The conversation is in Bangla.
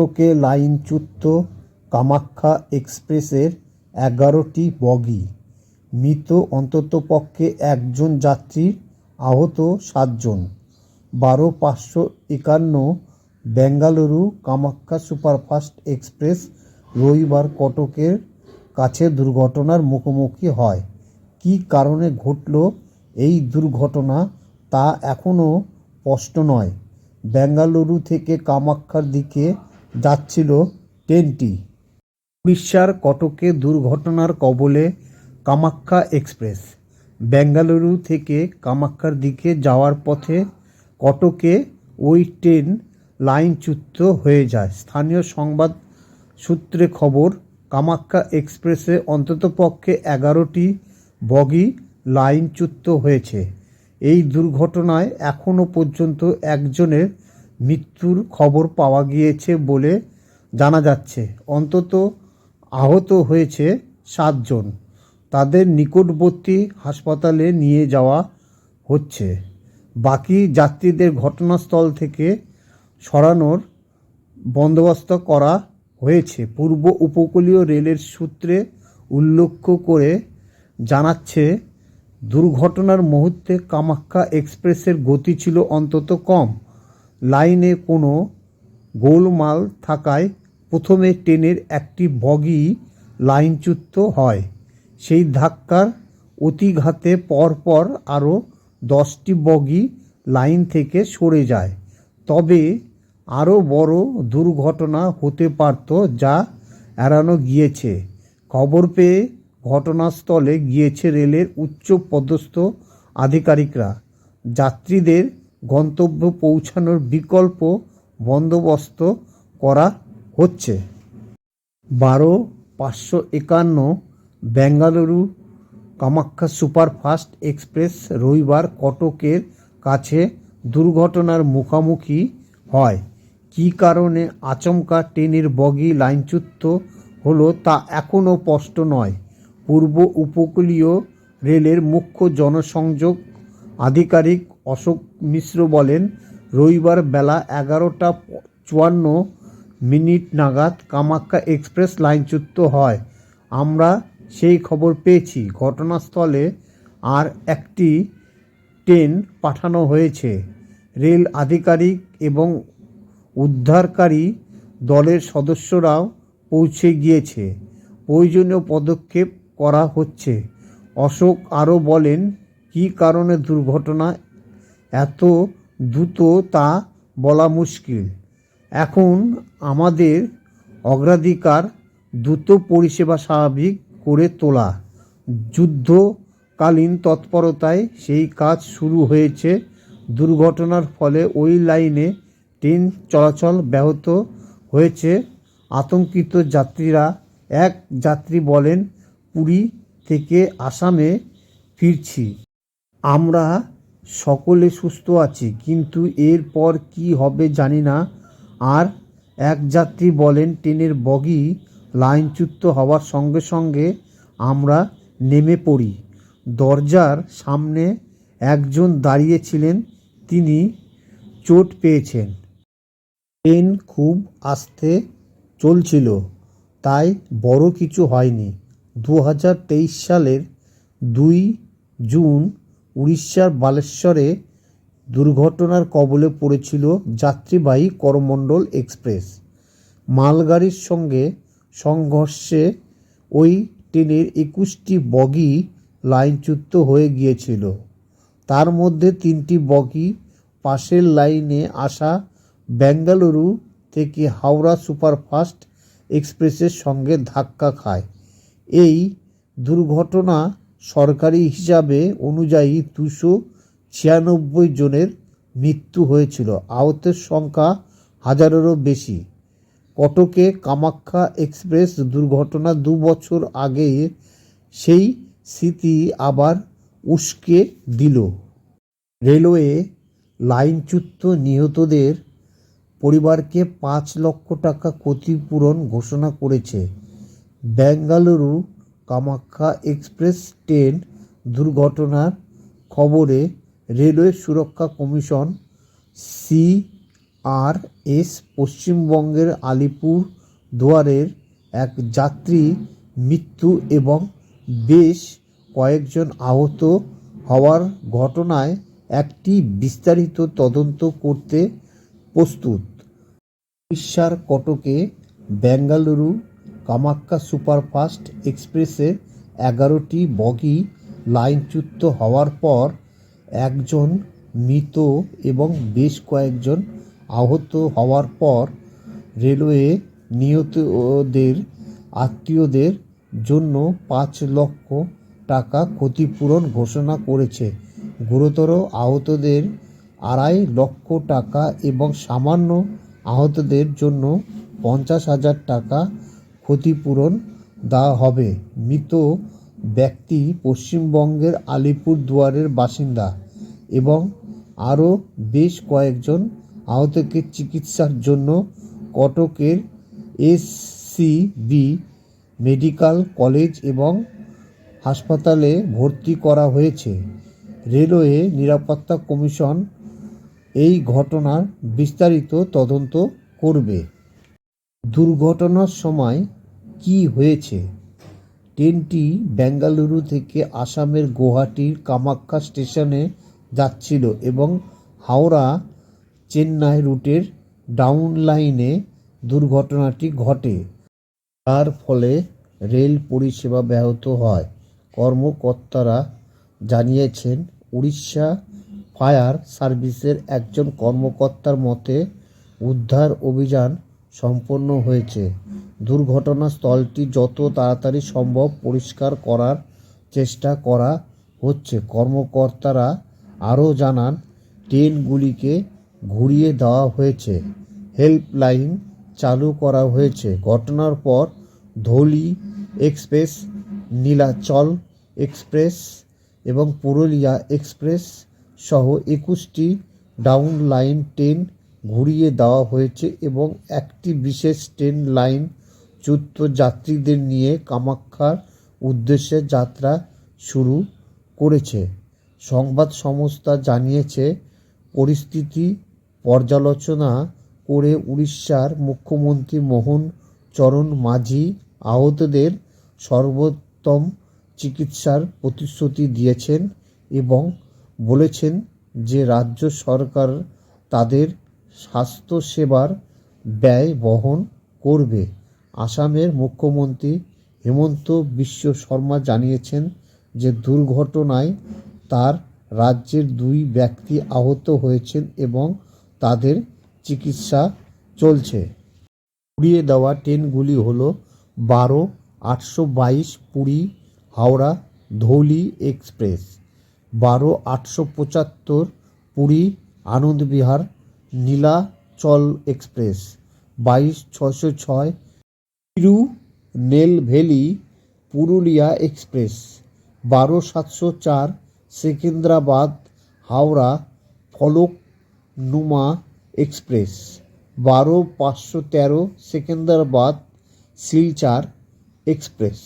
কটকে লাইনচ্যুত কামাখ্যা এক্সপ্রেসের এগারোটি বগি। মৃত অন্ততপক্ষে একজন যাত্রী, আহত সাতজন। বারো পাঁচশো একান্ন বেঙ্গালুরু কামাখ্যা সুপারফাস্ট এক্সপ্রেস রবিবার কটকের কাছে দুর্ঘটনার মুখোমুখি হয়। কী কারণে ঘটল এই দুর্ঘটনা তা এখনও স্পষ্ট নয়। বেঙ্গালুরু থেকে কামাখ্যার দিকে যাচ্ছিল ট্রেনটি। উড়িষ্যার কটকে দুর্ঘটনার কবলে কামাখ্যা এক্সপ্রেস। বেঙ্গালুরু থেকে কামাখ্যার দিকে যাওয়ার পথে কটকে ওই ট্রেন লাইনচ্যুত হয়ে যায়। স্থানীয় সংবাদ সূত্রে খবর কামাখ্যা এক্সপ্রেসে অন্ততপক্ষে এগারোটি বগি লাইনচ্যুত হয়েছে। এই দুর্ঘটনায় এখনও পর্যন্ত একজনের মৃত্যুর খবর পাওয়া গিয়েছে বলে জানা যাচ্ছে। অন্তত আহত হয়েছে সাতজন তাদের নিকটবর্তী হাসপাতালে নিয়ে যাওয়া হচ্ছে। বাকি যাত্রীদের ঘটনাস্থল থেকে সরানোর বন্দোবস্ত করা হয়েছে। পূর্ব উপকূলীয় রেলের সূত্রে উল্লেখ করে জানাচ্ছে, দুর্ঘটনার মুহূর্তে কামাখ্যা এক্সপ্রেসের গতি ছিল অন্তত কম। লাইনে কোনো গোলমাল থাকায় প্রথমে ট্রেনের একটি বগি লাইনচ্যুত হয়। সেই ধাক্কার অতিঘাতে পরপর আরও দশটি বগি লাইন থেকে সরে যায়। তবে আরও বড় দুর্ঘটনা হতে পারত যা এড়ানো গিয়েছে। খবর পেয়ে ঘটনাস্থলে গিয়েছে রেলের উচ্চ পদস্থ আধিকারিকরা। যাত্রীদের গন্তব্য পৌঁছানোর বিকল্প বন্দোবস্ত করা হচ্ছে। বারো পাঁচশো একান্ন বেঙ্গালুরু কামাখ্যা সুপারফাস্ট এক্সপ্রেস রবিবার কটকের কাছে দুর্ঘটনার মুখোমুখি হয়। কী কারণে আচমকা ট্রেনের বগি লাইনচ্যুত হলো তা এখনও স্পষ্ট নয়। পূর্ব উপকূলীয় রেলের মুখ্য জনসংযোগ আধিকারিক অশোক মিশ্র বলেন, রবিবার বেলা এগারোটা চুয়ান্ন মিনিট নাগাদ কামাখ্যা এক্সপ্রেস লাইনচ্যুত হয়। আমরা সেই খবর পেয়েছি। ঘটনাস্থলে আর একটি ট্রেন পাঠানো হয়েছে। রেল আধিকারিক এবং উদ্ধারকারী দলের সদস্যরাও পৌঁছে গিয়েছে। প্রয়োজনীয় পদক্ষেপ করা হচ্ছে। অশোক আরও বলেন, কী কারণে দুর্ঘটনা এত দ্রুত তা বলা মুশকিল। এখন আমাদের অগ্রাধিকার দ্রুত পরিষেবা স্বাভাবিক করে তোলা। যুদ্ধকালীন তৎপরতায় সেই কাজ শুরু হয়েছে। দুর্ঘটনার ফলে ওই লাইনে ট্রেন চলাচল ব্যাহত হয়েছে। আতঙ্কিত যাত্রীরা, এক যাত্রী বলেন, পুরী থেকে আসামে ফিরছি। আমরা সকলে সুস্থ আছি, কিন্তু এরপর কি হবে জানি না। আর এক যাত্রী বলেন, ট্রেনের বগি লাইনচ্যুত হওয়ার সঙ্গে সঙ্গে আমরা নেমে পড়ি। দরজার সামনে একজন দাঁড়িয়েছিলেন, তিনি চোট পেয়েছেন। ট্রেন খুব আস্তে চলছিল, তাই বড় কিছু হয়নি। দু হাজার তেইশ সালের দুই জুন উড়িষ্যার বালেশ্বরে দুর্ঘটনার কবলে পড়েছিল যাত্রীবাহী করমণ্ডল এক্সপ্রেস। মালগাড়ির সঙ্গে সংঘর্ষে ওই ট্রেনের একুশটি বগি লাইনচ্যুত হয়ে গিয়েছিল। তার মধ্যে তিনটি বগি পাশের লাইনে আসা বেঙ্গালুরু থেকে হাওড়া সুপারফাস্ট এক্সপ্রেসের সঙ্গে ধাক্কা খায়। এই দুর্ঘটনা সরকারি হিসাবে অনুযায়ী দুশো ছিয়ানব্বই জনের মৃত্যু হয়েছিল। আহতের সংখ্যা হাজারেরও বেশি। কটকে কামাখ্যা এক্সপ্রেস দুর্ঘটনা দু বছর আগে সেই স্মৃতি আবার উস্কে দিল। রেলওয়ে লাইনচ্যুত নিহতদের পরিবারকে পাঁচ লক্ষ টাকা ক্ষতিপূরণ ঘোষণা করেছে। বেঙ্গালুরু কামাখ্যা এক্সপ্রেস ট্রেন দুর্ঘটনার খবরে রেলওয়ে সুরক্ষা কমিশন সি আর এস পশ্চিমবঙ্গের আলিপুর দুয়ারের এক যাত্রী মৃত্যু এবং বেশ কয়েকজন আহত হওয়ার ঘটনায় একটি বিস্তারিত তদন্ত করতে প্রস্তুত। উড়িষ্যার কটকে বেঙ্গালুরু কামাক্কা সুপারফাস্ট এক্সপ্রেসে এগারোটি বগি লাইনচ্যুত হওয়ার পর একজন মৃত এবং বেশ কয়েকজন আহত হওয়ার পর রেলওয়ে নিহতদের আত্মীয়দের জন্য পাঁচ লক্ষ টাকা ক্ষতিপূরণ ঘোষণা করেছে। গুরুতর আহতদের আড়াই লক্ষ টাকা এবং সামান্য আহতদের জন্য পঞ্চাশ হাজার টাকা ক্ষতিপূরণ দেওয়া হবে। মৃত ব্যক্তি পশ্চিমবঙ্গের আলিপুরদুয়ারের বাসিন্দা এবং আরও বেশ কয়েকজন আহতকে চিকিৎসার জন্য কটকের এসসিবি মেডিকেল কলেজ এবং হাসপাতালে ভর্তি করা হয়েছে। রেলওয়ে নিরাপত্তা কমিশন এই ঘটনার বিস্তারিত তদন্ত করবে। দুর্ঘটনার সময় কী হয়েছে? ট্রেনটি বেঙ্গালুরু থেকে আসামের গুয়াহাটির কামাখ্যা স্টেশনে যাচ্ছিল এবং হাওড়া চেন্নাই রুটের ডাউন লাইনে দুর্ঘটনাটি ঘটে। তার ফলে রেল পরিষেবা ব্যাহত হয়, কর্মকর্তারা জানিয়েছেন। উড়িষ্যা ফায়ার সার্ভিসের একজন কর্মকর্তার মতে, উদ্ধার অভিযান সম্পন্ন হয়েছে। দুর্ঘটনাস্থলটি যত তাড়াতাড়ি সম্ভব পরিষ্কার করার চেষ্টা করা হচ্ছে। কর্মকর্তারা আরও জানান, ট্রেনগুলিকে ঘুরিয়ে দেওয়া হয়েছে, হেল্পলাইন চালু করা হয়েছে। ঘটনার পর ধৌলি এক্সপ্রেস, নীলাচল এক্সপ্রেস এবং পুরুলিয়া এক্সপ্রেস সহ একুশটি ডাউন লাইন ট্রেন ঘুরিয়ে দেওয়া হয়েছে এবং একটি বিশেষ ট্রেন লাইন চ্যুত যাত্রীদের নিয়ে কামাখ্যার উদ্দেশ্যে যাত্রা শুরু করেছে। সংবাদ সংস্থা জানিয়েছে, পরিস্থিতি পর্যালোচনা করে উড়িষ্যার মুখ্যমন্ত্রী মোহন চরণ মাঝি আহতদের সর্বোত্তম চিকিৎসার প্রতিশ্রুতি দিয়েছেন এবং বলেছেন যে রাজ্য সরকার তাদের স্বাস্থ্যসেবার ব্যয় বহন করবে। আসামের মুখ্যমন্ত্রী হেমন্ত বিশ্ব শর্মা জানিয়েছেন যে দুর্ঘটনায় তার রাজ্যের দুই ব্যক্তি আহত হয়েছেন এবং তাদের চিকিৎসা চলছে। উড়িয়ে দেওয়া ট্রেনগুলি হলো বারো, আটশো বাইশ পুরী, হাওড়া, ধৌলি এক্সপ্রেস, বারো, আটশো পঁচাত্তর পুরী আনন্দবিহার নীলাচল এক্সপ্রেস, বাইশ ছশো ছয় তিরুনেলভেলি পুরুলিয়া এক্সপ্রেস, বারো সাতশো চার, সেকেন্দ্রাবাদ, হাওড়া, ফলক নুমা এক্সপ্রেস, বারো পাঁচশো তেরো, সেকেন্দ্রাবাদ, শিলচর এক্সপ্রেস।